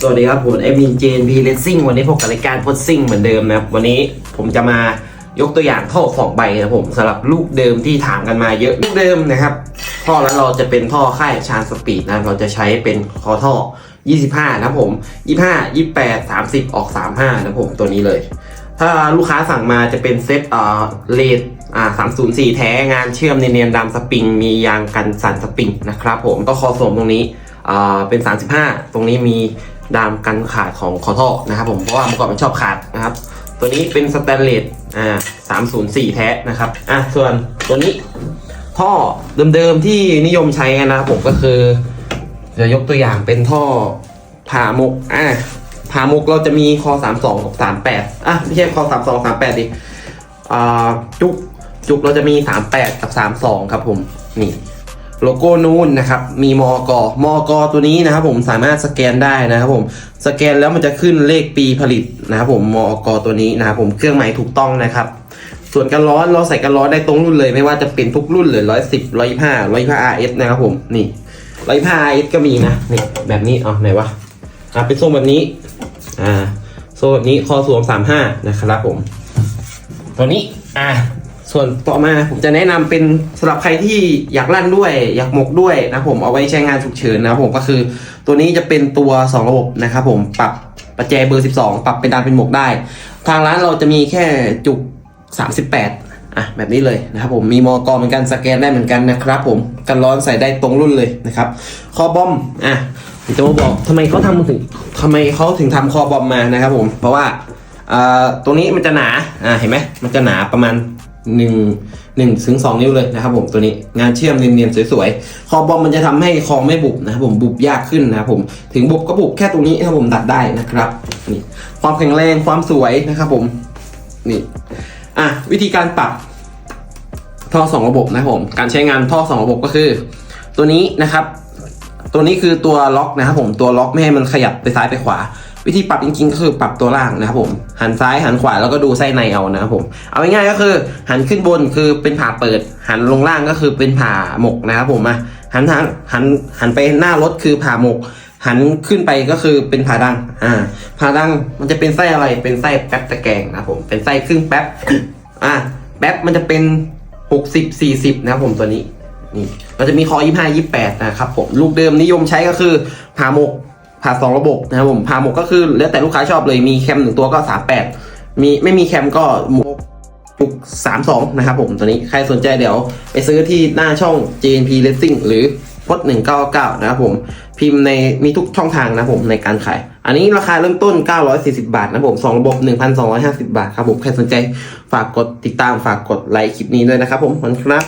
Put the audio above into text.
สวัสดีครับผมเอมินเจนพีเลสซิ่งวันนี้พบกับรายการพดซิ่งเหมือนเดิมนะครับวันนี้ผมจะมายกตัวอย่างท่อสองใบนะครับผมสำหรับลูกเดิมที่ถามกันมาเยอะลูกเดิมนะครับท่อแล้วเราจะเป็นท่อค่ายชานสปีดนะเราจะใช้เป็นคอท่อ 25 นะครับผม 25 28 30 ออก 35 นะผมตัวนี้เลย ถ้าลูกค้าสั่งมาจะเป็นเซตเอ่อเลดอ่า304 แท้งานเชื่อมเนียนๆดำสปริง มียางกันสั่นสปริงนะครับผมก็คอสวมตรงนี้ เป็น 35 ตรงนี้มีดามกันขาดของคอท่อนะครับผมเพราะว่าเมื่อก่อนมันชอบขาดนะครับ ตัวนี้เป็นสแตนเลสอ่า304แท้นะครับอะส่วนตัวนี้ท่อเดิมๆที่นิยมใช้กันนะครับผมก็คือจะยกตัวอย่างเป็นท่อผ่าหมกอะผ่าหมกเราจะมีคอ32กับ38อะไม่ใช่คอ32 38ดิอ่าจุกจุกเราจะมี38กับ32ครับผมนี่ โลโก้นู้นนะครับ มีมอกมอกตัวนี้นะครับ ผมสามารถสแกนได้นะครับ ผม สแกนแล้วมันจะขึ้นเลขปีผลิตนะครับ ผมมอกตัวนี้นะครับผมเครื่องหมายถูกต้องนะครับ ส่วนกันร้อนเราใส่กันร้อนได้ตรงรุ่นเลย ไม่ว่าจะเป็นทุกรุ่นเลยร้อยสิบร้อยห้าร้อยห้า RS นะครับ ผมนี่ร้อยห้า RS ก็มีนะนี่แบบนี้เอาไหนวะอะเป็นทรงแบบนี้อ่าทรงแบบนี้คอสวมสามห้านะครับผม ตัวนี้อ่า ส่วนต่อมาผมจะแนะนำเป็นสำหรับใครที่อยากลั่นด้วย อยากหมกด้วยนะผมเอาไว้ใช้งานฉุกเฉินนะผมก็คือ ตัวนี้จะเป็นตัว 2 ระบบนะครับผมปรับประแจเบอร์ 12 ปรับเป็นดานเป็นหมกได้ ทางร้านเราจะมีแค่จุก 38 อะแบบนี้เลยนะครับผมมีมอกรเหมือนกันสแกนได้เหมือนกันนะครับผมกันร้อนใส่ได้ตรงรุ่นเลยนะครับคอบอมอะผมจะมาบอกทำไมเขาทำถึงทำไมเขาถึงทำคอบอมมานะครับผมเพราะว่าอ่าตรงนี้มันจะหนาอ่าเห็นไหมมันจะหนาประมาณ 1 1ถึง2นิ้วเลยนะครับผมตัวนี้งานเชื่อมเนียนๆสวยๆคอบอมมันจะทำให้คอไม่บุบนะครับผมบุบยากขึ้นนะครับผมถึงบุบก็บุบแค่ตรงนี้นะครับผมดัดได้นะครับนี่ความแข็งแรงความสวยนะครับผมนี่อะวิธีการปรับท่อสองระบบนะครับผมการใช้งานท่อสองระบบก็คือ ตัวนี้นะครับ ตัวนี้คือตัวล็อกนะครับผมตัวล็อกไม่ให้มันขยับไปซ้ายไปขวา วิธีปรับจริงๆก็คือปรับตัวล่างนะครับผมหันซ้ายหันขวาแล้วก็ดูไส้ในเอานะครับผมเอาง่ายๆก็คือ หันขึ้นบนคือเป็นผ่าเปิด หันลงล่างก็คือเป็นผ่าหมกนะครับผมมาหันทางหันหันไปหน้ารถคือผ่าหมก หันขึ้นไปก็คือเป็นผ่าดังอ่าผ่าดังมันจะเป็นไส้อะไรเป็นไส้แป๊บตะแกรงนะครับผมเป็นไส้ครึ่งแป๊บอ่าแป๊บมันจะเป็นหกสิบสี่สิบนะครับผมตัวนี้นี่เราจะมีคอยี่ห้ายี่แปดนะครับผมลูกเดิมนิยมใช้ก็คือผ่าหมก ผ่าสองระบบนะครับผมผ่าหมกก็คือแล้วแต่ลูกค้าชอบเลยมีแคมหนึ่งตัวก็สามแปดมีไม่มีแคมก็หมกปุก32นะครับผมตัวนี้ใครสนใจเดี๋ยวไปซื้อที่หน้าช่อง JNP Racing หรือพด199 นะครับผม พิมพ์ในมีทุกช่องทางนะครับผมในการขาย อันนี้ราคาเริ่มต้น 940 บาทนะครับผม2ระบบ 1,250 บาทครับผม ใครสนใจฝากกดติดตามฝากกดไลค์คลิปนี้ด้วยนะครับผมขอบคุณครับ